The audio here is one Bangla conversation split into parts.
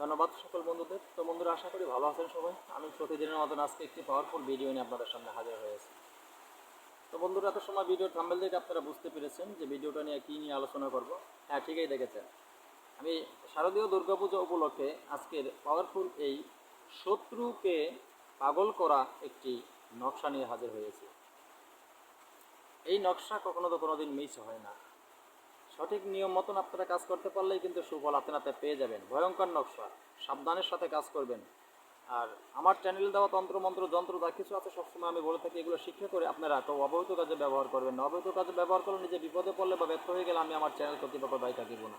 ধন্যবাদ সকল বন্ধুদের। তো বন্ধুরা, আশা করি ভালো আছেন সবাই। আমি প্রতিদিনের মতন আজকে একটি পাওয়ারফুল ভিডিও নিয়ে আপনাদের সামনে হাজির হয়েছি। তো বন্ধুরা, এত সময় ভিডিও থাম্বেল থেকে আপনারা বুঝতে পেরেছেন যে ভিডিওটা নিয়ে কী নিয়ে আলোচনা করব। হ্যাঁ ঠিকই দেখেছেন। আমি শারদীয় দুর্গাপূজা উপলক্ষে আজকের পাওয়ারফুল এই শত্রুকে পাগল করা একটি নকশা নিয়ে হাজির হয়েছি। এই নকশা কখনো তো কোনোদিন মিস হয় না। সঠিক নিয়ম মতন আপনারা কাজ করতে পারলেই কিন্তু সুফল হাতে নাতে পেয়ে যাবেন। ভয়ঙ্কর নকশা। সাবধানের সাথে কাজ করবেন। আর আমার চ্যানেলে দেওয়া তন্ত্রমন্ত্র যন্ত্র, যা কিছু আছে সবসময় আমি বলে থাকি, এগুলো শিক্ষা করে আপনারা তো অবৈধ কাজে ব্যবহার করবেন না। অবৈধ কাজে ব্যবহার করলে নিজে বিপদে পড়লে বা ব্যর্থ হয়ে গেলে আমি আমার চ্যানেল কর্তৃপক্ষ দায়ী থাকিব না।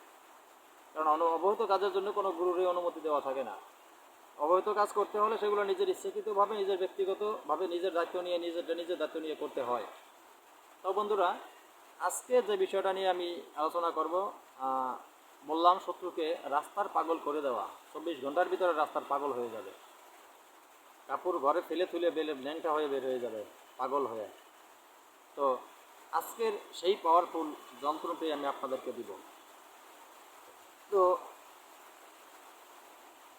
কারণ অবৈধ কাজের জন্য কোনো গুরুরই অনুমতি দেওয়া থাকে না। অবৈধ কাজ করতে হলে সেগুলো নিজের ইচ্ছাকৃতভাবে, নিজের ব্যক্তিগতভাবে, নিজের দায়িত্ব নিয়ে নিজেরটা নিজের দায়িত্ব নিয়ে করতে হয়। তো বন্ধুরা আজকে যে বিষয়টা নিয়ে আমি আলোচনা করব বললাম শত্রুকে রাস্তার পাগল করে দেওয়া। চব্বিশ ঘণ্টার ভিতরে রাস্তার পাগল হয়ে যাবে। কাপড় ঘরে ফেলে তুলে বেলে ল্যাংটা হয়ে বের হয়ে যাবে, পাগল হয়ে। তো আজকের সেই পাওয়ারফুল যন্ত্রটি আমি আপনাদেরকে দিব। তো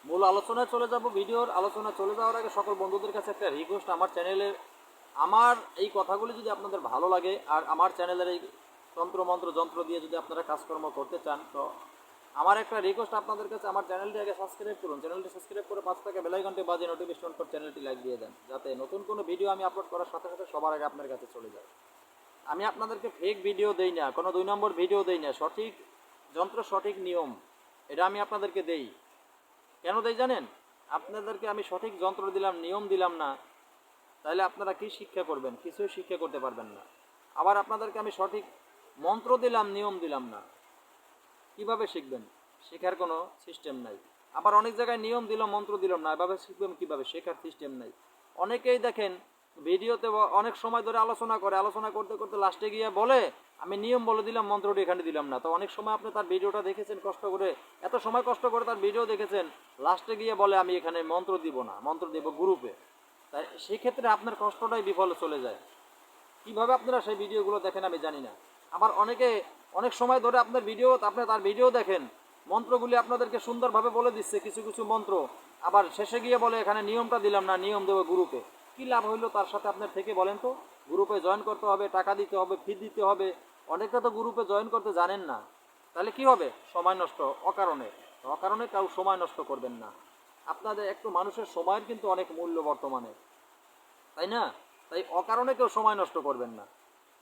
মূল আলোচনায় চলে যাব, ভিডিওর আলোচনা চলে যাওয়ার আগে সকল বন্ধুদের কাছে একটা রিকোয়েস্ট আমার চ্যানেলের আমার এই কথাগুলি যদি আপনাদের ভালো লাগে আর আমার চ্যানেলের এই তন্ত্রমন্ত্র, যন্ত্র দিয়ে যদি আপনারা কাজকর্ম করতে চান, তো আমার একটা রিকোয়েস্ট আপনাদের কাছে, আমার চ্যানেলটি আগে সাবস্ক্রাইব করুন। চ্যানেলটি সাবস্ক্রাইব করে পাঁচ টাকা বেলাই ঘন্টে বাজে নোটিফিকেশন পর চ্যানেলটি লাইক দিয়ে দেন, যাতে নতুন কোনো ভিডিও আমি আপলোড করার সাথে সাথে সবার আগে আপনার কাছে চলে যায়। আমি আপনাদেরকে ফেক ভিডিও দেই না, কোনো দুই নম্বর ভিডিও দেই না, সঠিক যন্ত্র, সঠিক নিয়ম, এটা আমি আপনাদেরকে দেই। কেন দেই জানেন? আপনাদেরকে আমি সঠিক যন্ত্র দিলাম, নিয়ম দিলাম না তাহলে আপনারা কি শিক্ষা করবেন? কিছুই শিক্ষা করতে পারবেন না। আবার আপনাদেরকে আমি সঠিক মন্ত্র দিলাম, নিয়ম দিলাম না। কীভাবে শিখবেন? শেখার কোনো সিস্টেম নাই। আবার অনেক জায়গায় নিয়ম দিলাম মন্ত্র দিলাম না, এভাবে শিখবেন কীভাবে? শেখার সিস্টেম নাই। অনেকেই দেখেন, ভিডিওতে অনেক সময় ধরে আলোচনা করে, আলোচনা করতে করতে লাস্টে গিয়ে বলে, আমি নিয়ম বলে দিলাম, মন্ত্রটি এখানে দিলাম না। তো অনেক সময় আপনি তার ভিডিওটা দেখেছেন, কষ্ট করে, এত সময় কষ্ট করে তার ভিডিও দেখেছেন লাস্টে গিয়ে বলে, আমি এখানে মন্ত্র দিব না। মন্ত্র দিব গ্রুপে। তাই সেই ক্ষেত্রে আপনার কষ্টটাই বিফলে চলে যায়। কীভাবে আপনারা সেই ভিডিওগুলো দেখেন আমি জানি না। আবার অনেকে, অনেক সময় ধরে আপনার ভিডিও, আপনি তার ভিডিও দেখেন, মন্ত্রগুলি আপনাদেরকে সুন্দরভাবে বলে দিচ্ছে, কিছু কিছু মন্ত্র। আবার শেষে গিয়ে বলে, এখানে নিয়মটা দিলাম না, নিয়ম দেবো গ্রুপে কী লাভ হইল তার সাথে আপনার থেকে বলেন তো? গ্রুপে জয়েন করতে হবে, টাকা দিতে হবে, ফি দিতে হবে। অনেকে তো গ্রুপে জয়েন করতে জানেন না। তাহলে কি হবে? সময় নষ্ট, অকারণে। অকারণে কাউ সময় নষ্ট করবেন না। আপনাদের একটু মানুষের সময়ের কিন্তু অনেক মূল্য বর্তমানে। তাই না? তাই অকারণে কেউ সময় নষ্ট করবেন না।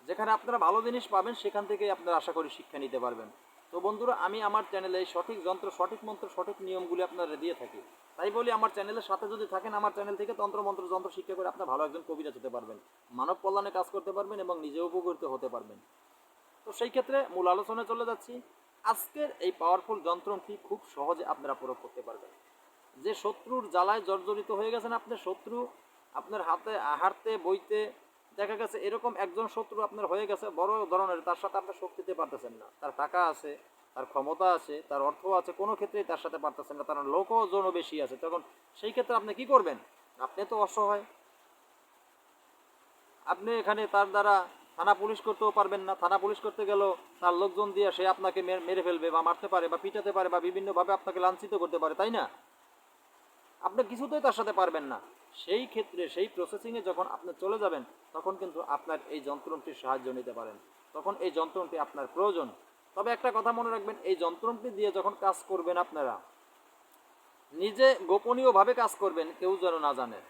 যেখানে আপনারা ভালো জিনিস পাবেন, সেখান থেকেই আপনারা আশা করি শিক্ষা নিতে পারবেন। তো বন্ধুরা, আমি আমার চ্যানেলে এই সঠিক যন্ত্র, সঠিক মন্ত্র, সঠিক নিয়মগুলি আপনারা দিয়ে থাকি। তাই বলি, আমার চ্যানেলের সাথে যদি থাকেন, আমার চ্যানেল থেকে তন্ত্র, মন্ত্র, যন্ত্র শিক্ষা করে আপনার ভালো একজন কবিরাজ হতে পারবেন। মানব কল্যাণে কাজ করতে পারবেন এবং নিজেও উপকৃত হতে পারবেন। তো সেই ক্ষেত্রে মূল আলোচনায় চলে যাচ্ছি। আজকের এই পাওয়ারফুল যন্ত্রটি খুব সহজে আপনারা প্রয়োগ করতে পারবেন। যে শত্রুর জ্বালায় জর্জরিত হয়ে গেছেন আপনার শত্রু, আপনার হাতে, হাঁটতে, বইতে, দেখা গেছে এরকম একজন শত্রু আপনার হয়ে গেছে, বড় ধরনের, তার সাথে আপনার শক্তি দিতে পারতেছেন না। তার টাকা আছে, তার ক্ষমতা আছে, তার অর্থ আছে, কোনো ক্ষেত্রেই তার সাথে পারতেছেন না, তার লোকজনও বেশি আছে। তখন সেই ক্ষেত্রে আপনি কি করবেন? আপনি তো অসহায়। আপনি এখানে তার দ্বারা থানা পুলিশ করতেও পারবেন না, থানা পুলিশ করতে গেলেও তার লোকজন দিয়ে সে আপনাকে মেরে ফেলবে বা মারতে পারে বা পিটাতে পারে বা বিভিন্নভাবে আপনাকে লাঞ্ছিত করতে পারে, তাই না? আপনি কিছুতেই তার সাথে পারবেন না। সেই ক্ষেত্রে, সেই প্রসেসিংয়ে যখন আপনি চলে যাবেন, তখন কিন্তু আপনার এই যন্ত্রটির সাহায্য নিতে পারেন। তখন এই যন্ত্রটি আপনার প্রয়োজন। তবে একটা কথা মনে রাখবেন, এই যন্ত্রটি দিয়ে যখন কাজ করবেন আপনারা, নিজে গোপনীয়ভাবে কাজ করবেন, কেউ যেন না জানে।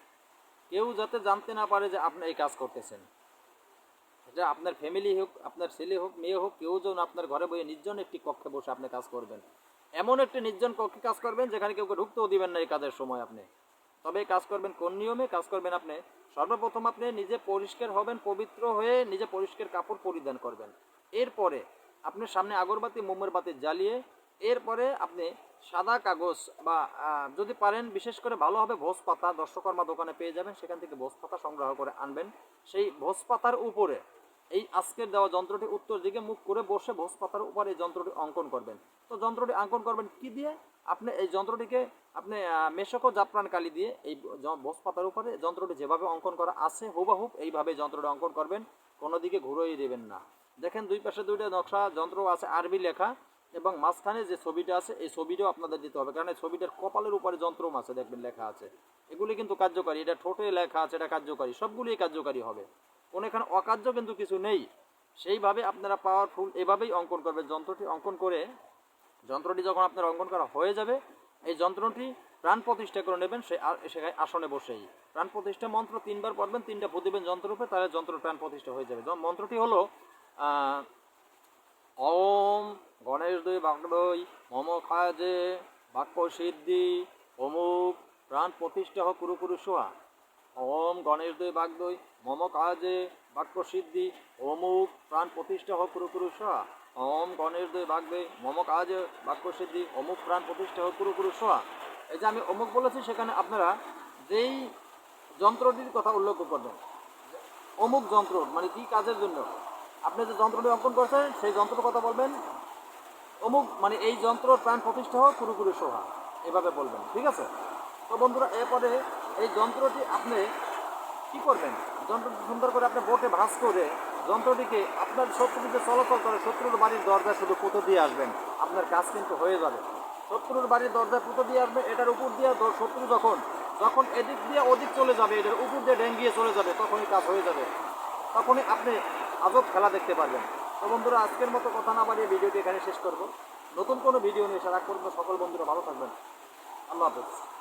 কেউ যাতে জানতে না পারে যে আপনি এই কাজ করতেছেন। এটা আপনার ফ্যামিলি হোক, আপনার ছেলে হোক, মেয়ে হোক, কেউ যেন আপনার ঘরে বসে নির্জন একটি কক্ষে বসে আপনি কাজ করবেন। এমন একটি নির্জন কক্ষে কাজ করবেন যেখানে কেউ ঢুকতেও দিবেন না এই কাজের সময় আপনি। তবে কাজ করবেন কোন নিয়মে? কাজ করবেন আপনি, সর্বপ্রথম আপনি নিজে পরিষ্কার হবেন, পবিত্র হয়ে নিজে পরিষ্কার কাপড় পরিধান করবেন। এরপরে আপনি সামনে আগরবাতি, মোমের বাতি জ্বালিয়ে এরপরে আপনি সাদা কাগজ বা যদি পারেন বিশেষ করে ভালো হবে ভোজ পাতা দর্শকর্মা দোকানে পেয়ে যাবেন, সেখান থেকে ভোজ পাতা সংগ্রহ করে আনবেন। সেই ভোজ পাতার উপরে এই আজকের দেওয়া যন্ত্রটি উত্তর দিকে মুখ করে বসে ভোজ পাতার উপর এই যন্ত্রটি অঙ্কন করবেন। তো যন্ত্রটি অঙ্কন করবেন কি দিয়ে? আপনি এই যন্ত্রটিকে আপনি মেশক ও জাফরান কালি দিয়ে এই ভোজ পাতার উপরে যন্ত্রটি যেভাবে অঙ্কন করা আছে হুবাহুব এইভাবে যন্ত্রটি অঙ্কন করবেন, কোনো দিকে ঘুরোই দেবেন না। দেখেন দুই পাশে দুইটা নকশা যন্ত্র আছে আরবি লেখা এবং মাঝখানে যে ছবিটা আছে এই ছবিটাও আপনাদের দিতে হবে। কারণ এই ছবিটার কপালের উপরে যন্ত্রম আছে, দেখবেন লেখা আছে। এগুলি কিন্তু কার্যকারী, এটা ঠোঁটে লেখা আছে, এটা কার্যকারী, সবগুলোই কার্যকারী হবে। কোনো এখানে অকার্য কিন্তু কিছু নেই। সেইভাবে আপনারা পাওয়ারফুল এভাবেই অঙ্কন করবেন। যন্ত্রটি অঙ্কন করে, যন্ত্রটি যখন আপনার অঙ্কন করা হয়ে যাবে, এই যন্ত্রটি প্রাণ প্রতিষ্ঠা করে নেবেন, সে সেখানে আসনে বসেই। প্রাণ প্রতিষ্ঠা মন্ত্র তিনবার পড়বেন, তিনটা প্রতিবেন যন্ত্ররূপে, তাহলে যন্ত্র প্রাণ প্রতিষ্ঠা হয়ে যাবে। মন্ত্রটি হলো ওম গণেশ দুই বাগদই মম খাজে বাক্য সিদ্ধি, অমুক প্রাণ প্রতিষ্ঠা হোক কুরু কুরু সোহা ওম গণেশ দুই বাগদই মম কাজে বাক্য সিদ্ধি, অমুক প্রাণ প্রতিষ্ঠা হোক কুরু কুরু সোহা ওম গণেশ দুই বাগদই মম কাজে বাক্য সিদ্ধি, অমুক প্রাণ প্রতিষ্ঠা হোক কুরু কুরু এই যে আমি অমুক বলেছি, সেখানে আপনারা যেই যন্ত্রটির কথা উল্লেখ করবেন, অমুক যন্ত্র মানে কি কাজের জন্য? আপনি যে যন্ত্রটি অঙ্কন করছেন, সেই যন্ত্রের কথা বলবেন, অমুক মানে এই যন্ত্র প্রাণ প্রতিষ্ঠা হোক পুরোপুরি সোহা এভাবে বলবেন, ঠিক আছে? তো বন্ধুরা, এরপরে এই যন্ত্রটি আপনি কি করবেন? যন্ত্রটি সুন্দর করে আপনি বোটে ভাঁজ করে যন্ত্রটিকে আপনার শত্রু যে চলাচল করে, শত্রুর বাড়ির দরজায় শুধু পুঁতো দিয়ে আসবেন। আপনার কাজ কিন্তু হয়ে যাবে। শত্রুর বাড়ির দরজায় পুঁতো দিয়ে আসবে, এটার উপর দিয়ে শত্রু যখন যখন এদিক দিয়ে ওদিক চলে যাবে, এটার উপর দিয়ে ডেঙ্গিয়ে চলে যাবে, তখনই কাজ হয়ে যাবে। তখনই আপনি আজব খেলা দেখতে পারবেন। তো বন্ধুরা, আজকের মতো কথা না বাড়িয়ে ভিডিওটি এখানে শেষ করব। নতুন কোনো ভিডিও নিয়ে সারা করব। সকল বন্ধুরা ভালো থাকবেন। আল্লাহ হাফেজ।